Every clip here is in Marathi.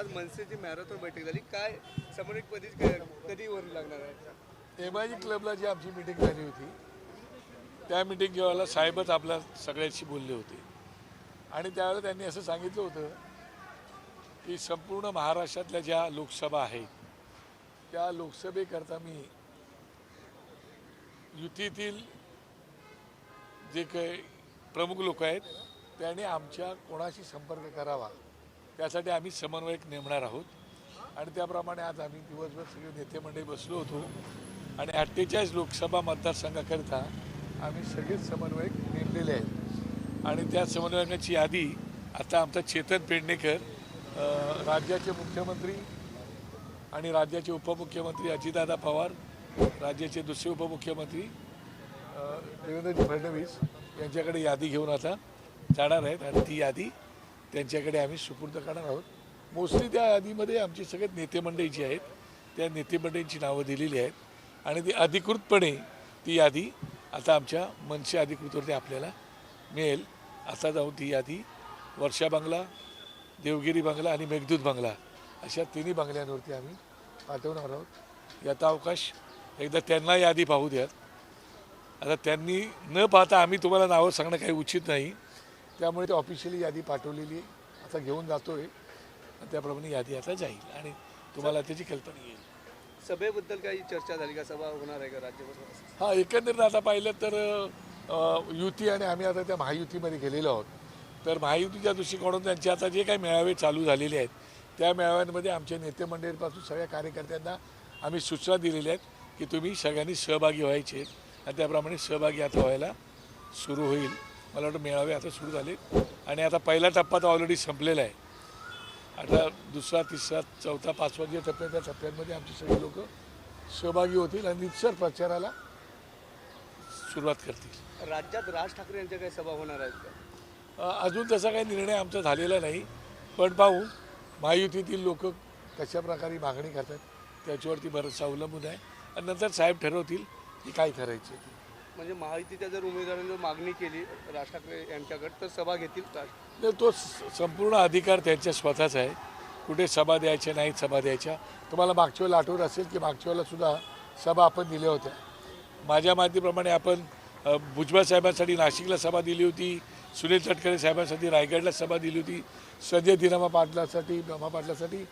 आज मनसेची मॅरेथॉन बैठक झाली. काय समन्वयकपदी क- कधी वर लागणार आहे? एम आय जी क्लबला जी आमची मिटिंग झाली होती त्या मिटिंग वेळेला साहेबच आपल्या सगळ्यांशी बोलले होते. आणि त्यावेळेला त्यांनी असं सांगितलं होतं की संपूर्ण महाराष्ट्रातल्या ज्या लोकसभा आहेत त्या लोकसभेकरता मी युतीतील जे काही प्रमुख लोक आहेत त्यांनी आमच्या कोणाशी संपर्क करावा? त्यासाठी आम्ही समन्वयक नेमणार आहोत. आणि त्याप्रमाणे आज आम्ही दिवसभर सगळे नेते मंडळी बसलो होतो. आणि अठ्ठेचाळीस लोकसभा मतदारसंघाकरिता आम्ही सगळेच समन्वयक नेमलेले आहेत. आणि त्या समन्वयकाची यादी आता आमचा चेतन पेडणेकर राज्याचे मुख्यमंत्री आणि राज्याचे उपमुख्यमंत्री अजितदादा पवार राज्याचे दुसरे उपमुख्यमंत्री अ, देवेंद्रजी फडणवीस यांच्याकडे यादी घेऊन आता जाणार आहेत. आणि ती यादी त्यांच्याकडे आम्ही सुपूर्द करणार आहोत. मोस्टली त्या यादीमध्ये आमची सगळे नेते मंडळी जी आहेत. त्या नेतेमंडळींची नावं दिलेली आहेत. आणि ती अधिकृतपणे ती यादी आता आमच्या मनसे अधिकृतवरती आपल्याला मिळेल. आता जाऊन ती यादी वर्षा बंगला देवगिरी बंगला आणि मेघदूत बंगला अशा तिन्ही बंगल्यांवरती आम्ही पाठवणार आहोत. याचा अवकाश एकदा त्यांना यादी पाहू द्यात. आता त्यांनी न पाहता आम्ही तुम्हाला नावं सांगणं काही उचित नाही. त्यामुळे ते ऑफिशियली यादी पाठवलेली आहे. आता घेऊन जातो आहे त्याप्रमाणे यादी आता जाईल आणि तुम्हाला त्याची कल्पना येईल. सभेबद्दल काही चर्चा झाली का? सभा होणार आहे का राज्यभर? हा एकंदरीत आता पाहिलं तर युती आणि आम्ही आता त्या महायुतीमध्ये गेलेलो आहोत. तर महायुतीच्या दृष्टिकोनातून त्यांचे आता जे काही मेळावे चालू झालेले आहेत त्या मेळाव्यांमध्ये आमच्या नेते मंडळीपासून सगळ्या कार्यकर्त्यांना आम्ही सूचना दिलेल्या आहेत की तुम्ही सगळ्यांनी सहभागी व्हायचे आणि त्याप्रमाणे सहभागी आता व्हायला सुरू होईल. मला वाटतं मेळावे आता सुरू झाले. आणि आता पहिला टप्पा तर ऑलरेडी संपलेला आहे. आता दुसरा तिसरा चौथा पाचवा जे टप्पे त्या टप्प्यांमध्ये आमचे सगळे लोक सहभागी होतील आणि निश्चर प्रचाराला सुरुवात करतील. राज्यात राज ठाकरे यांच्या काही सभा होणार आहेत का? अजून तसा काही निर्णय आमचा झालेला नाही. पण पाहू महायुतीतील लोक कशा प्रकारे मागणी करतात त्याच्यावरती बरंचसं अवलंबून आहे. आणि नंतर साहेब ठरवतील की काय करायचे म्हणजे महायुतीच्या जर उमेदवारांनी मागणी केली राज ठाकरे यांच्याकडे तर सभा घेतील का? तर तो संपूर्ण अधिकार त्यांच्या स्वतःचा आहे. कुठे सभा द्यायच्या नाहीत सभा द्यायच्या. तुम्हाला मागच्या वेळेला आठवत असेल की मागच्या वेळेला सुद्धा सभा आपण दिल्या होत्या. माझ्या माहितीप्रमाणे आपण भुजबळ साहेबांसाठी नाशिकला सभा दिली होती सुनील तटकरे साहेबांसाठी रायगडला सभा दिली होती संजय दिनामा पाटलासाठी ब्रह्मा पाटलासाठी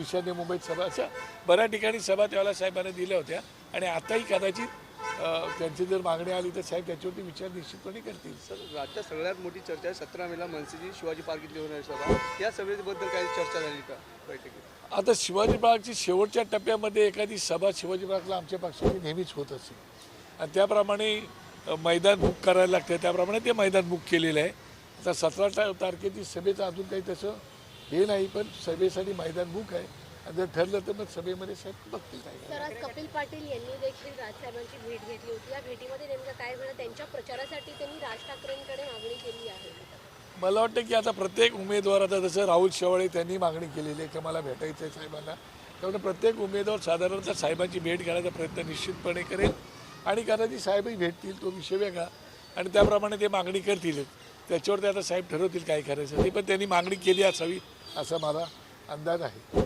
ईशान्य मुंबईत सभा अशा बऱ्याच ठिकाणी सभा त्यावेळेला साहेबांना दिल्या होत्या. आणि आताही कदाचित त्यांची जर मागणी आली तर साहेब त्याच्यावरती विचार निश्चितपणे करतील. सर राज्यात सगळ्यात मोठी चर्चा आहे सतरा मेला मनसेची शिवाजी पार्क इथली होणारी सभा. या सभेबद्दल काही चर्चा झाली का बैठकीत? आता शिवाजी बागची शेवटच्या टप्प्यामध्ये एखादी सभा शिवाजी बागला आमच्या पक्षाची नेहमीच होत असते आणि त्याप्रमाणे मैदान बुक करायला लागतं त्याप्रमाणे ते मैदान बुक केलेलं आहे. आता सतरा तारखेची सभेचं अजून काही तसं हे नाही पण सभेसाठी मैदान बुक आहे. जर ठरलं तर मग सभेमध्ये साहेब बघतील काय तर आज कपिल पाटील यांनी देखील राजसाहेबांची भेट घेतली होती. या भेटीमध्ये नेमकं काय झालं? त्यांच्या प्रचारासाठी त्यांनी राज ठाकरेंकडे मागणी केली आहे. मला वाटतं की आता प्रत्येक उमेदवार आता जसं राहुल शेवाळे त्यांनी मागणी केलेली आहे की मला भेटायचं आहे साहेबांना. त्यामुळे प्रत्येक उमेदवार साधारणतः साहेबांची भेट घेण्याचा प्रयत्न निश्चितपणे करेल. आणि कदाचित साहेबही भेटतील तो विषय वेगळा. आणि त्याप्रमाणे ते मागणी करतील. त्याच्यावर ते आता साहेब ठरवतील काय करायचं. ते पण त्यांनी मागणी केली असावी असा मला अंदाज आहे.